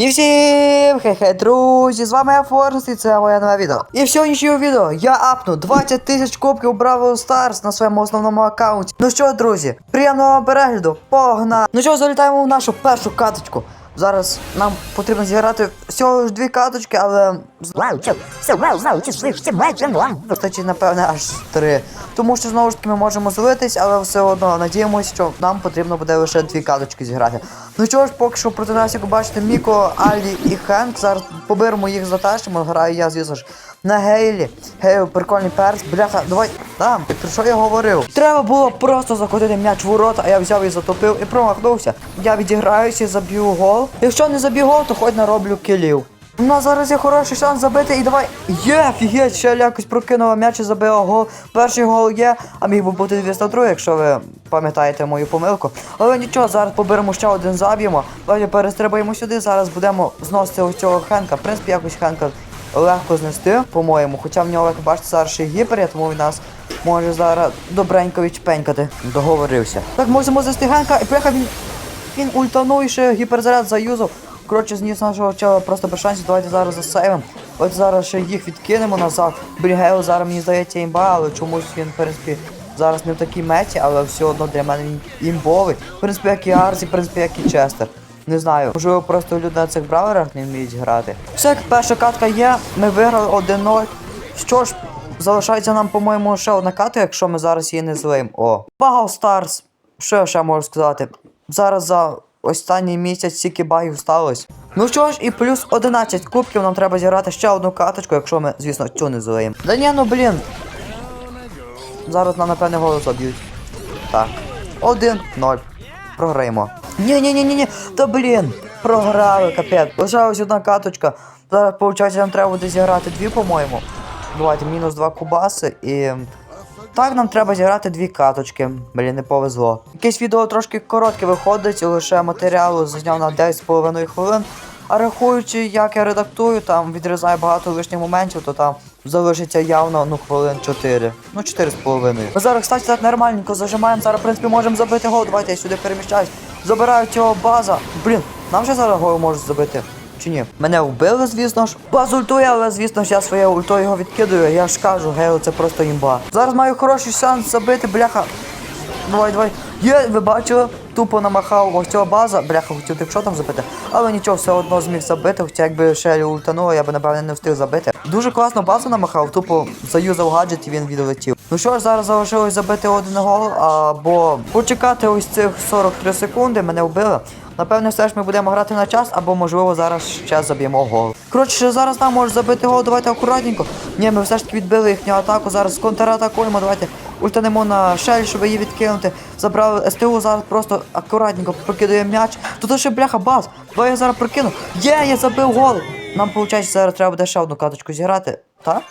І всім хе-хе, друзі, з вами я Форс, і це моє нове відео. І в сьогоднішньому відео я апну 20 тисяч кубків Бравл Старс на своєму основному аккаунті. Ну що, друзі, приємного перегляду, погнали! Ну що, залітаємо в нашу першу каточку. Зараз нам потрібно зіграти всього ж дві каточки, але. Вистачить, напевне, аж три. Тому що знову ж таки ми можемо злитись, але все одно надіємося, що нам потрібно буде лише дві каточки зіграти. Ну що ж, поки що проти нас, як ви бачите, Міко, Алі і Хенк. Зараз поберемо їх за те, що граю я, звісно ж, на Гейлі. Гейл, прикольний перс. Бляха, давай. Там, про що я говорив? Треба було просто закотити м'яч в ворота, а я взяв і затопив і промахнувся. Я відіграюся заб'ю гол. Якщо не заб'ю гол, то хоч нароблю кілів. У нас зараз є хороший шанс забити і давай. Є, фігеть, ще якось прокинула м'яч і забила гол. Перший гол є, а міг би бути 202, якщо ви пам'ятаєте мою помилку. Але нічого, зараз поберемо ще один заб'ємо. Давайте перестрибаємо сюди, зараз будемо зносити ось цього Хенка. В принципі, якось Хенка легко знести, по-моєму. Хоча в нього, як бачите, зараз ще гіпер, тому він нас може зараз добренько відчпенькати. Договорився. Так, можемо знести Хенка і приїхав він. Він ультанув і ще гіперзаряд заюзав. Коротше, зніс нашого чела просто без шансів. Давайте зараз засейвимо. От зараз ще їх відкинемо назад. Брігейл зараз мені здається імба, але чомусь він, в принципі, зараз не в такій меті, але все одно для мене він імбовий. В принципі, як і Арсі, в принципі, як і Честер. Не знаю, можливо, просто люди на цих браверах не вміють грати. Все, перша катка є, ми виграли 1-0. Що ж, залишається нам, по-моєму, ще одна катка, якщо ми зараз її не злим. О. Багал Старс. Що я ще можу сказати? Зараз за останній місяць стільки багів сталося. Ну що ж, і плюс 11 кубків нам треба зіграти ще одну каточку, якщо ми, звісно, цю не злиємо. Да ні, ну блін. Зараз нам, напевне, голос заб'ють. Так. 1-0. Програємо. Ні-ні-ні-ні-ні. Та блін. Програли, капець. Лишалась одна каточка. Зараз, виходить, нам треба буде зіграти дві, по-моєму. Давайте, мінус два кубаси і. Так, нам треба зіграти дві каточки. Блін, не повезло. Якесь відео трошки коротке виходить, лише матеріалу зняв на 9,5 хвилин. А рахуючи, як я редактую, там відрізаю багато лишніх моментів, то там залишиться явно ну хвилин 4. Ну 4,5. Ми зараз, кстати, так нормальненько зажимаємо. Зараз, в принципі, можемо забити гол. Давайте я сюди переміщаюсь. Забираю цього база. Блін, нам ще зараз гол можуть забити. Чи ні? Мене вбили, звісно ж. Баз ультує, але звісно ж я своє ульто його відкидаю. Я ж кажу, гео, це просто імба. Зараз маю хороший шанс забити, бляха. Давай, давай. Є, ви бачили? Тупо намахав ось цього база. Бляха, хотів тип що там забити. Але нічого, все одно зміг забити. Хоча якби Шелі ультануло, я би напевне не встиг забити. Дуже класно базу намахав, тупо заюзав гаджет і він відлетів. Ну що ж, зараз залишилось забити один гол, або почекати ось цих 43 секунди, мене вбили. Напевне, все ж ми будемо грати на час, або можливо зараз ще заб'ємо гол. Коротше, зараз нам може забити гол, давайте акуратненько. Ні, ми все ж таки відбили їхню атаку. Зараз контратакуємо, давайте ультанемо на шель, щоб її відкинути. Забрали СТУ, зараз просто акуратненько прокидуємо м'яч. Тут ще бляха баз. Давай я зараз прокину. Є, я забив гол. Нам виходить, зараз треба буде ще одну каточку зіграти. Так?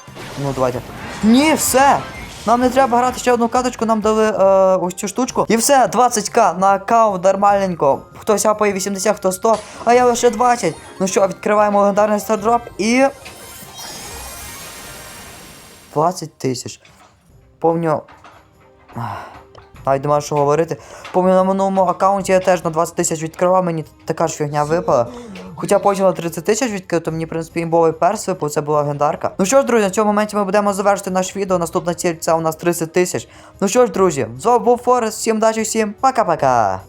Ну давайте. Ні, все. Нам не треба грати ще одну каточку, нам дали е, ось цю штучку. І все, 20к на аккаунт нормальненько. Хтось апає 80, хто 100, а я лише 20. Ну що, відкриваємо легендарний стардроп і. 20 тисяч. Помню. Навіть нема що говорити. Помню на минулому аккаунті я теж на 20 тисяч відкривав, мені така ж фігня випала. Хоча потім на 30 тисяч відкрив, то мені, в принципі, імбовий перс випав, це була легендарка. Ну що ж, друзі, на цьому моменті ми будемо завершити наш відео. Наступна ціль це у нас 30 тисяч. Ну що ж, друзі, з вами був Форест, всім удачі, всім пока-пока.